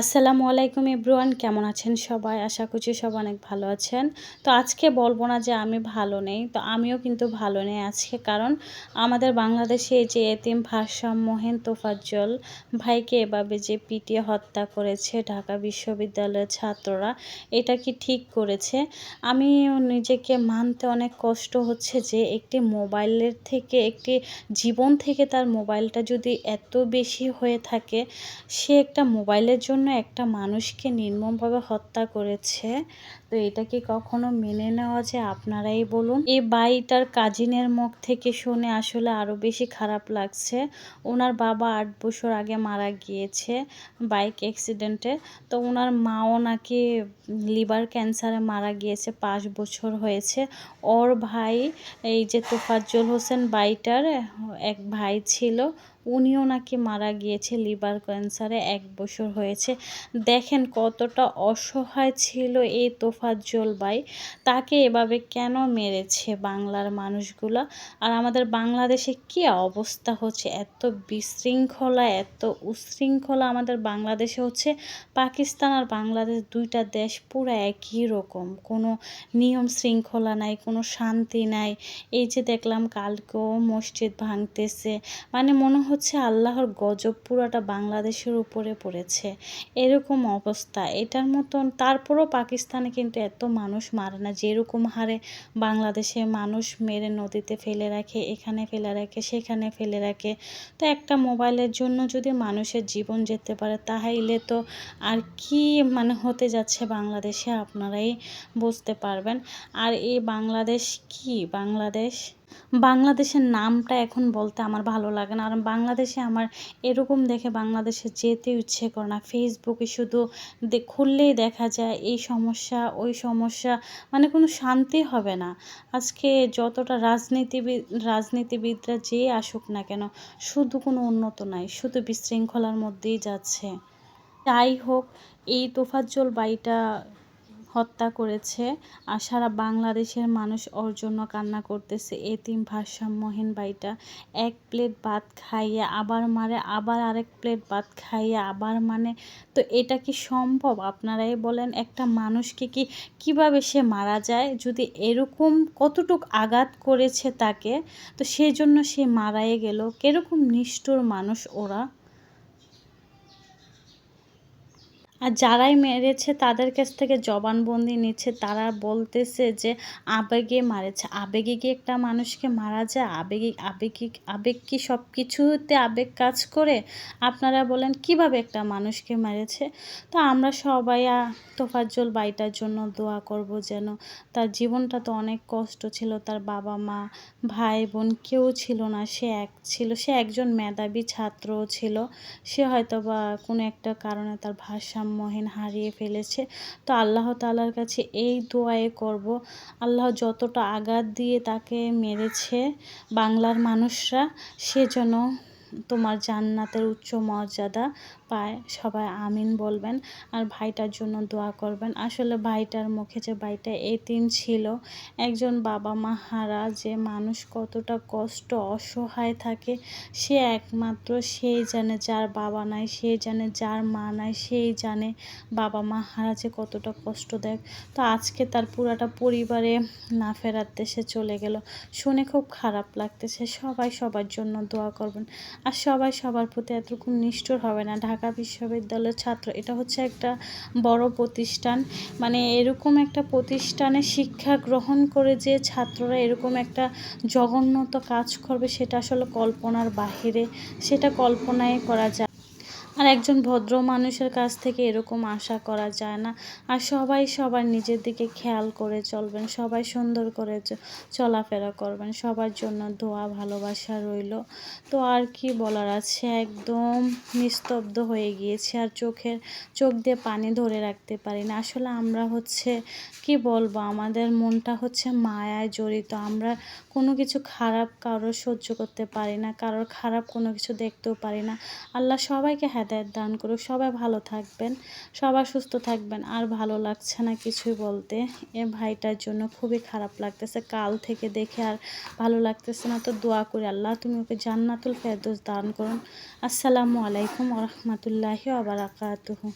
আসসালামু আলাইকুম এভরিওয়ান, কেমন আছেন সবাই? আশা করছি সব অনেক ভালো আছেন। তো আজকে বলব না যে আমি ভালো নেই, তো আমিও কিন্তু ভালো নেই আজকে, কারণ আমাদের বাংলাদেশে যে এতিম ভারসাম্যহীন তোফাজ্জল ভাইকে এভাবে যে পিটিয়ে হত্যা করেছে ঢাকা বিশ্ববিদ্যালয়ের ছাত্ররা, এটা কি ঠিক করেছে? আমি নিজেকে মানতে অনেক কষ্ট হচ্ছে যে একটি মোবাইলের থেকে, একটি জীবন থেকে তার মোবাইলটা যদি এত বেশি হয়ে থাকে, সে একটা মোবাইলের জন্য জন্য একটা মানুষকে নির্মমভাবে হত্যা করেছে। তো এটা কি কখনো মেনে নেওয়া যায়? আপনারাই বলুন। এই বাইটার কাজিনের মুখ থেকে শুনে আসলে আরও বেশি খারাপ লাগছে। ওনার বাবা আট বছর আগে মারা গিয়েছে বাইক অ্যাক্সিডেন্টে তো ওনার মাও নাকি লিভার ক্যান্সারে মারা গিয়েছে, পাঁচ বছর হয়েছে। ওর ভাই, এই যে তোফাজ্জল হোসেন বাইটার এক ভাই ছিল উনিও নাকি মারা গিয়েছে, লিভার ক্যান্সারে এক বছর হয়েছে। দেখেন কতটা অসহায় ছিল এই তোফাজ্জল বাই তাকে এভাবে কেন মেরেছে বাংলার মানুষগুলা? আর আমাদের বাংলাদেশে কি অবস্থা হচ্ছে? এত বিশৃঙ্খলা, এত উশৃঙ্খলা আমাদের বাংলাদেশে হচ্ছে। পাকিস্তান আর বাংলাদেশ দুইটা দেশ পুরো একই রকম। কোনো নিয়ম শৃঙ্খলা নাই, কোনো শান্তি নাই। এই যে দেখলাম কালকেও মসজিদ ভাঙতেছে। মানে মনে হচ্ছে আল্লাহর গজব পুরাটা বাংলাদেশের উপরে পড়েছে। এরকম অবস্থা। এটার মতন তারপরও পাকিস্তানে কিন্তু এত মানুষ মারে না। যেরকম হারে বাংলাদেশে মানুষ মেরে নদীতে ফেলে রাখে, এখানে ফেলে রাখে, সেখানে ফেলে রাখে। তো একটা মোবাইলের জন্য যদি মানুষের জীবন যেতে পারে তাহাইলে তো আর কি মানে হতে যাচ্ছে বাংলাদেশে, আপনারাই বুঝতে পারবেন। আর এই বাংলাদেশ কি? বাংলাদেশ বাংলাদেশের নামটা এখন বলতে আমার ভালো লাগে না। আর বাংলাদেশে আমার এরকম দেখে বাংলাদেশে যেতে ইচ্ছে করে না। ফেসবুকে শুধু খুললেই দেখা যায় এই সমস্যা, ওই সমস্যা মানে কোনো শান্তি হবে না। আজকে যতটা রাজনীতিবিদ রাজনীতিবিদরা যে আসুক না কেন, শুধু কোনো উন্নত নাই, শুধু বিশৃঙ্খলার মধ্যেই যাচ্ছে। যাই হোক, এই তোফাজ্জল বাড়িটা হত্যা করেছে আর সারা বাংলাদেশের মানুষ ওর জন্য কান্না করতেছে। এতিম ভারসাম্যহীন বাড়িটা এক প্লেট ভাত খাইয়ে আবার মারে, আবার আরেক প্লেট ভাত খাইয়ে আবার মানে। তো এটা কি সম্ভব? আপনারাই বলেন, একটা মানুষকে কি, কীভাবে সে মারা যায়? যদি এরকম কতটুক আঘাত করেছে তাকে, তো সেজন্য সে মারাই গেল। কীরকম নিষ্ঠুর মানুষ ওরা? আর যারাই মেরেছে তাদের কাছ থেকে জবানবন্দি নিচ্ছে, তারা বলতেছে যে আবেগে মারেছে। আবেগে কি একটা মানুষকে মারা যায়? আবেগে আবেগিক আবেগ কি সব কিছুতে আবেগ কাজ করে? আপনারা বলেন, কীভাবে একটা মানুষকে মেরেছে? তো আমরা সবাই তোফাজ্জল বাইটার জন্য দোয়া করব যেন তার জীবনটা তো অনেক কষ্ট ছিল। তার বাবা মা, ভাই বোন কেউ ছিল না, সে এক ছিল, সে একজন মেধাবী ছাত্রও ছিল। সে হয়তো বা কোনো একটা কারণে তার ভারসাম্যহীন হারিয়ে ফেলেছে। তো আল্লাহ তালার কাছে এই দোয়ায়ে করব। আল্লাহ যতটা আঘাত দিয়ে তাকে মেরেছে বাংলার মানুষরা, সে যেন তোমার জান্নাতের উচ্চ মর্যাদা পায়, সবাই আমিন বলবেন আর ভাইটার জন্য দোয়া করবেন। আসলে ভাইটার মুখে যে ভাইটা এতিম ছিল, একজন বাবা মা হারা যে মানুষ কতটা কষ্ট, অসহায় থাকে, সে একমাত্র সেই জানে যার বাবা নাই, সে জানে যার মা নাই, সেই জানে বাবা মা হারা যে কতটা কষ্ট দেয় তো আজকে তার পুরাটা পরিবারে না ফেরার দেশে চলে গেল। শুনে খুব খারাপ লাগতেছে। সবাই সবার জন্য দোয়া করবেন। আর সবাই সবার প্রতি এতরকম নিষ্ঠুর হবে না। ঢাকা বিশ্ববিদ্যালয়ের ছাত্র। এটা হচ্ছে একটা বড় প্রতিষ্ঠান। মানে এরকম একটা প্রতিষ্ঠানে শিক্ষা গ্রহণ করে যে ছাত্ররা এরকম একটা জঘন্যত কাজ করবে, সেটা আসলে কল্পনার বাহিরে, সেটা কল্পনায় করা যায় আর একজন ভদ্র মানুষের কাছ থেকে এরকম আশা করা যায় না। আর সবাই সবার নিজের দিকে খেয়াল করে চলবেন, সবাই সুন্দর করে চলাফেরা করবেন, সবার জন্য দোয়া, ভালোবাসা রইল। তো আর কি বলার আছে? একদম নিস্তব্ধ হয়ে গিয়েছে আর চোখের, চোখ দিয়ে পানি ধরে রাখতে পারি না। আসলে আমরা হচ্ছে, কি বলব? আমাদের মনটা হচ্ছে মায়ায় জড়িত। আমরা কোনো কিছু খারাপ কারোর সহ্য করতে পারি না, কারোর খারাপ কোনো কিছু দেখতেও পারি না। আল্লাহ সবাইকে হেদায়ত দান করুক। সবাই ভালো থাকবেন, সবাই সুস্থ থাকবেন। আর ভালো লাগছে না কিছুই বলতে। এ ভাইটার জন্য খুবই খারাপ লাগতেছে। কাল থেকে দেখে আর ভালো লাগতেছে না। তো দোয়া করি আল্লাহ তুমি ওকে জান্নাতুল ফেরদোস দান করুন। আসসালামু আলাইকুম ওরহমতুল্লাহি আবরাকাতুহু